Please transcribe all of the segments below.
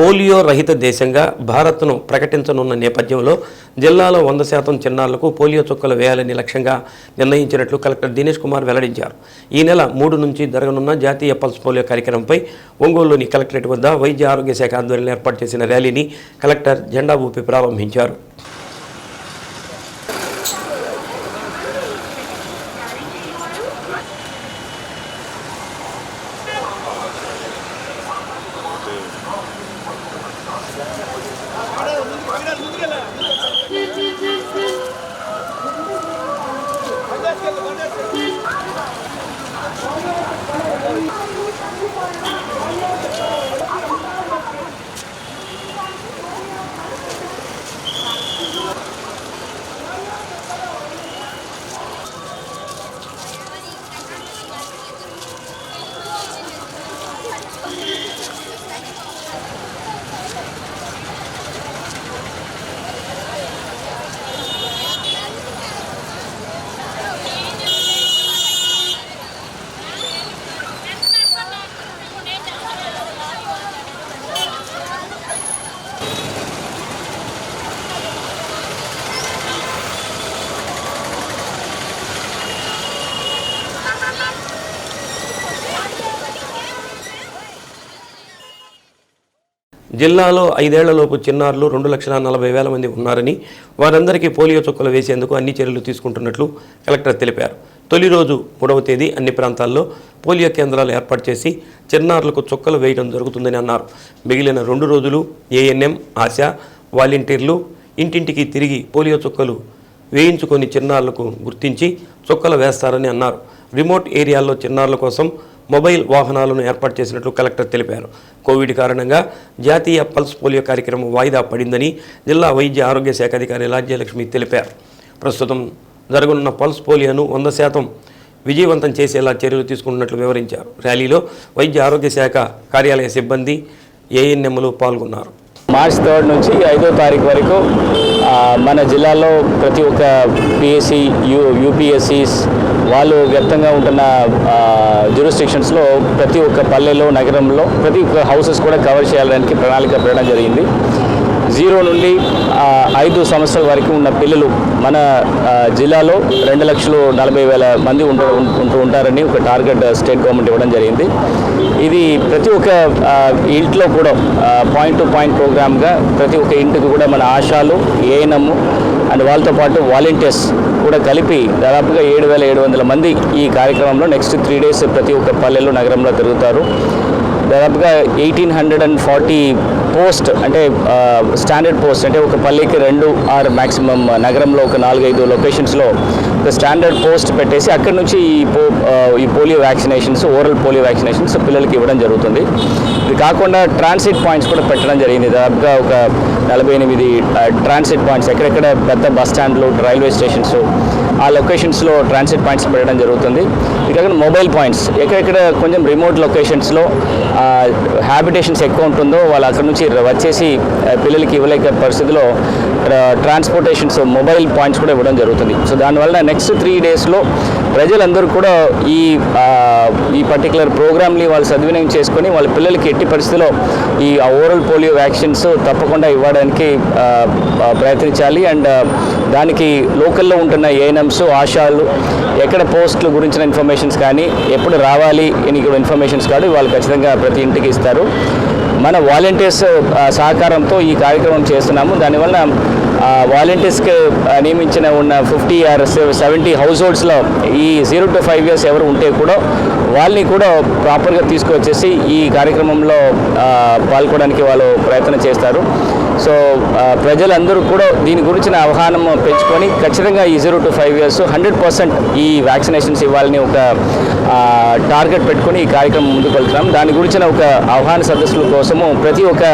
Polio రహిత దేశంగా భారత్ను ప్రకటించనున్న నేపథ్యంలో జిల్లాలో వంద శాతం చిన్నారులకు పోలియో చుక్కలు వేయాలని లక్ష్యంగా నిర్ణయించినట్లు కలెక్టర్ దినేష్ కుమార్ వెల్లడించారు. ఈ నెల మూడు నుంచి జరగనున్న జాతీయ పల్స్ పోలియో కార్యక్రమంపై ఒంగోలులోని కలెక్టరేట్ వద్ద వైద్య ఆరోగ్య శాఖ ఆధ్వర్యంలో ఏర్పాటు చేసిన ర్యాలీని కలెక్టర్ జెండా ఊపి ప్రారంభించారు. జిల్లాలో ఐదేళ్ళలోపు చిన్నారులు రెండు లక్షల నలభై వేల మంది ఉన్నారని వారందరికీ పోలియో చుక్కలు వేసేందుకు అన్ని చర్యలు తీసుకుంటున్నట్లు కలెక్టర్ తెలిపారు. తొలి రోజు మూడవ తేదీ అన్ని ప్రాంతాల్లో పోలియో కేంద్రాలు ఏర్పాటు చేసి చిన్నారులకు చుక్కలు వేయడం జరుగుతుందని అన్నారు. మిగిలిన రెండు రోజులు ఏఎన్ఎం ఆశా వాలంటీర్లు ఇంటింటికి తిరిగి పోలియో చుక్కలు వేయించుకొని చిన్నారులకు గుర్తించి చుక్కలు వేస్తారని అన్నారు. రిమోట్ ఏరియాల్లో చిన్నారుల కోసం మొబైల్ వాహనాలను ఏర్పాటు చేసినట్లు కలెక్టర్ తెలిపారు. కోవిడ్ కారణంగా జాతీయ పల్స్ పోలియో కార్యక్రమం వాయిదా పడిందని జిల్లా వైద్య ఆరోగ్య శాఖ అధికారి రాజ్యలక్ష్మి తెలిపారు. ప్రస్తుతం జరగనున్న పల్స్ పోలియోను వంద శాతం విజయవంతం చేసేలా చర్యలు తీసుకుంటున్నట్లు వివరించారు. ర్యాలీలో వైద్య ఆరోగ్య శాఖ కార్యాలయ సిబ్బంది ఏఎన్ఎంలు పాల్గొన్నారు. మార్చ్ థర్డ్ నుంచి ఐదో తారీఖు వరకు మన జిల్లాలో ప్రతి ఒక్క పిఎస్సి యూ యూపీఎస్సీస్ వాళ్ళు వ్యక్తంగా ఉంటున్న జ్యూరిస్టిక్షన్స్లో ప్రతి ఒక్క పల్లెలో నగరంలో ప్రతి ఒక్క హౌసెస్ కూడా కవర్ చేయడానికి ప్రణాళిక పెట్టడం జరిగింది. జీరో నుండి ఐదు సంవత్సరాల వరకు ఉన్న పిల్లలు మన జిల్లాలో రెండు లక్షలు నలభై వేల మంది ఉంటూ ఉంటూ ఉంటారని ఒక టార్గెట్ స్టేట్ గవర్నమెంట్ ఇవ్వడం జరిగింది. ఇది ప్రతి ఒక్క ఇంట్లో కూడా పాయింట్ టు పాయింట్ ప్రోగ్రామ్గా ప్రతి ఒక్క ఇంటికి కూడా మన ఆశాలు ఏఎన్ఎం అండ్ వాళ్ళతో పాటు వాలంటీర్స్ కూడా కలిపి దాదాపుగా ఏడు వేల ఏడు వందల మంది ఈ కార్యక్రమంలో నెక్స్ట్ త్రీ డేస్ ప్రతి ఒక్క పల్లెలు నగరంలో తిరుగుతారు. దాదాపుగా eighteen hundred and forty post అంటే స్టాండర్డ్ పోస్ట్ అంటే ఒక పల్లెకి రెండు ఆర్ మ్యాక్సిమం నగరంలో ఒక నాలుగైదు లొకేషన్స్లో ఒక స్టాండర్డ్ పోస్ట్ పెట్టేసి అక్కడ నుంచి ఈ పో ఈ polio vaccinations oral polio vaccinations పిల్లలకి ఇవ్వడం జరుగుతుంది. ఇది కాకుండా ట్రాన్సిట్ పాయింట్స్ కూడా పెట్టడం జరిగింది. దాదాపుగా ఒక నలభై ఎనిమిది ట్రాన్సిట్ పాయింట్స్ ఎక్కడెక్కడ పెద్ద బస్ స్టాండ్లు రైల్వే స్టేషన్స్ ఆ లొకేషన్స్లో ట్రాన్సిట్ పాయింట్స్ పెట్టడం జరుగుతుంది. ఇక మొబైల్ పాయింట్స్. ఎక్కడెక్కడ కొంచెం రిమోట్ లొకేషన్స్లో హ్యాబిటేషన్స్ ఎక్కువ ఉంటుందో వాళ్ళు అక్కడ నుంచి వచ్చేసి పిల్లలకి ఇవ్వలేక పరిస్థితిలో ట్రాన్స్పోర్టేషన్స్ మొబైల్ పాయింట్స్ కూడా ఇవ్వడం జరుగుతుంది. సో దానివల్ల నెక్స్ట్ త్రీ డేస్లో ప్రజలందరూ కూడా ఈ ఈ పర్టికులర్ ప్రోగ్రామ్ని వాళ్ళు సద్వినియోగం చేసుకొని వాళ్ళ పిల్లలకి ఎట్టి పరిస్థితిలో ఈ ఓరల్ పోలియో వ్యాక్సిన్స్ తప్పకుండా ఇవ్వడానికి ప్రయత్నించాలి. అండ్ దానికి లోకల్లో ఉంటున్న ఏఎన్ఎంస్ ఆశాలు ఎక్కడ పోస్టుల గురించిన ఇన్ఫర్మేషన్స్ కానీ ఎప్పుడు రావాలి అని కూడా ఇన్ఫర్మేషన్స్ కాదు వాళ్ళు ఖచ్చితంగా ప్రతి ఇంటికి ఇస్తారు. మన వాలంటీర్స్ సహకారంతో ఈ కార్యక్రమం చేస్తున్నాము. దానివల్ల వాలంటీర్స్కి నియమించిన ఉన్న ఫిఫ్టీ ఆర్ సెవెంటీ హౌస్ హోల్డ్స్లో ఈ జీరో టు ఫైవ్ ఇయర్స్ ఎవరు ఉంటే కూడా వాళ్ళని కూడా ప్రాపర్గా తీసుకువచ్చేసి ఈ కార్యక్రమంలో పాల్గొనడానికి వాళ్ళు ప్రయత్నం చేస్తారు. సో ప్రజలందరూ కూడా దీని గురించిన అవగాహన పెంచుకొని ఖచ్చితంగా ఈ zero to five years hundred percent ఈ వ్యాక్సినేషన్స్ ఇవ్వాలని ఒక టార్గెట్ పెట్టుకొని ఈ కార్యక్రమం ముందుకు వెళ్తున్నాం. దాని గురించిన ఒక అవగాహన సదస్సుల కోసము ప్రతి ఒక్క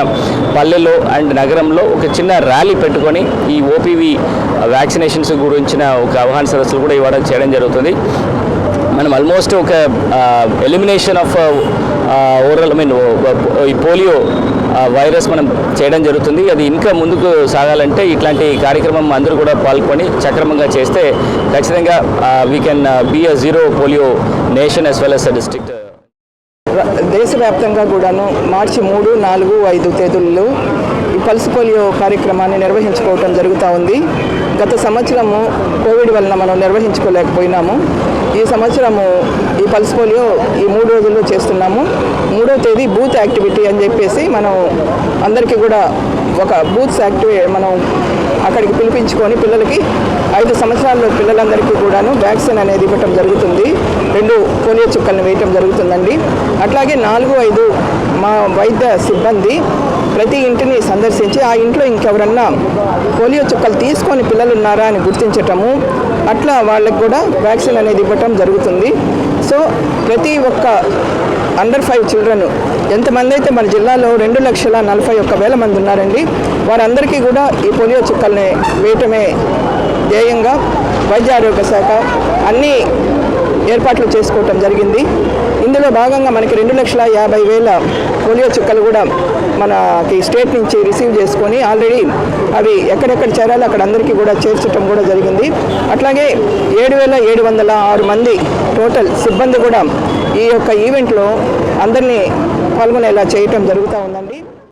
పల్లెలో అండ్ నగరంలో ఒక చిన్న ర్యాలీ పెట్టుకొని ఈ ఓపీవీ వ్యాక్సినేషన్స్ గురించిన ఒక అవగాహన సదస్సులు కూడా ఇవ్వడం చేయడం జరుగుతుంది. మనం ఆల్మోస్ట్ ఒక elimination of oral I mean ఈ పోలియో వైరస్ మనం చేయడం జరుగుతుంది. అది ఇంకా ముందుకు సాగాలంటే ఇట్లాంటి కార్యక్రమం అందరూ కూడా పాల్గొని సక్రమంగా చేస్తే ఖచ్చితంగా we can be a zero polio nation as well as a district దేశవ్యాప్తంగా కూడాను మార్చి మూడు నాలుగు ఐదు తేదీల్లో పల్స్ పోలియో కార్యక్రమాన్ని నిర్వహించుకోవటం జరుగుతూ ఉంది. గత సంవత్సరము కోవిడ్ వలన మనం నిర్వహించుకోలేకపోయినాము. ఈ సంవత్సరము ఈ పల్స్ పోలియో ఈ మూడు రోజుల్లో చేస్తున్నాము. మూడో తేదీ బూత్ యాక్టివిటీ అని చెప్పేసి మనం అందరికీ కూడా ఒక బూత్స్ యాక్టివే మనం అక్కడికి పిలిపించుకొని పిల్లలకి ఐదు సంవత్సరాల్లో పిల్లలందరికీ కూడాను వ్యాక్సిన్ అనేది ఇవ్వటం జరుగుతుంది. రెండు పోలియో చుక్కలను వేయటం జరుగుతుందండి. అట్లాగే నాలుగు ఐదు మా వైద్య సిబ్బంది ప్రతి ఇంటిని సందర్శించి ఆ ఇంట్లో ఇంకెవరన్నా పోలియో చుక్కలు తీసుకొని పిల్లలు ఉన్నారా అని గుర్తించటము అట్లా వాళ్ళకు కూడా వ్యాక్సిన్ అనేది ఇవ్వటం జరుగుతుంది. సో ప్రతి ఒక్క అండర్ ఫైవ్ చిల్డ్రన్ ఎంతమంది అయితే మన జిల్లాలో రెండు లక్షల నలభై ఒక్క వేల మంది ఉన్నారండి వారందరికీ కూడా ఈ పోలియో చుక్కల్ని వేయటమే ధ్యేయంగా వైద్య ఆరోగ్య శాఖ అన్ని ఏర్పాట్లు చేసుకోవటం జరిగింది. ఇందులో భాగంగా మనకి రెండు లక్షల యాభై వేల పోలియో చుక్కలు కూడా మనకి స్టేట్ నుంచి రిసీవ్ చేసుకొని ఆల్రెడీ అవి ఎక్కడెక్కడ చేరాలో అక్కడ అందరికీ కూడా చేర్చడం కూడా జరిగింది. అట్లాగే ఏడు వేల ఏడు వందల ఆరు మంది టోటల్ సిబ్బంది కూడా ఈ యొక్క ఈవెంట్లో అందరినీ పాల్గొనేలా చేయటం జరుగుతూ ఉందండి.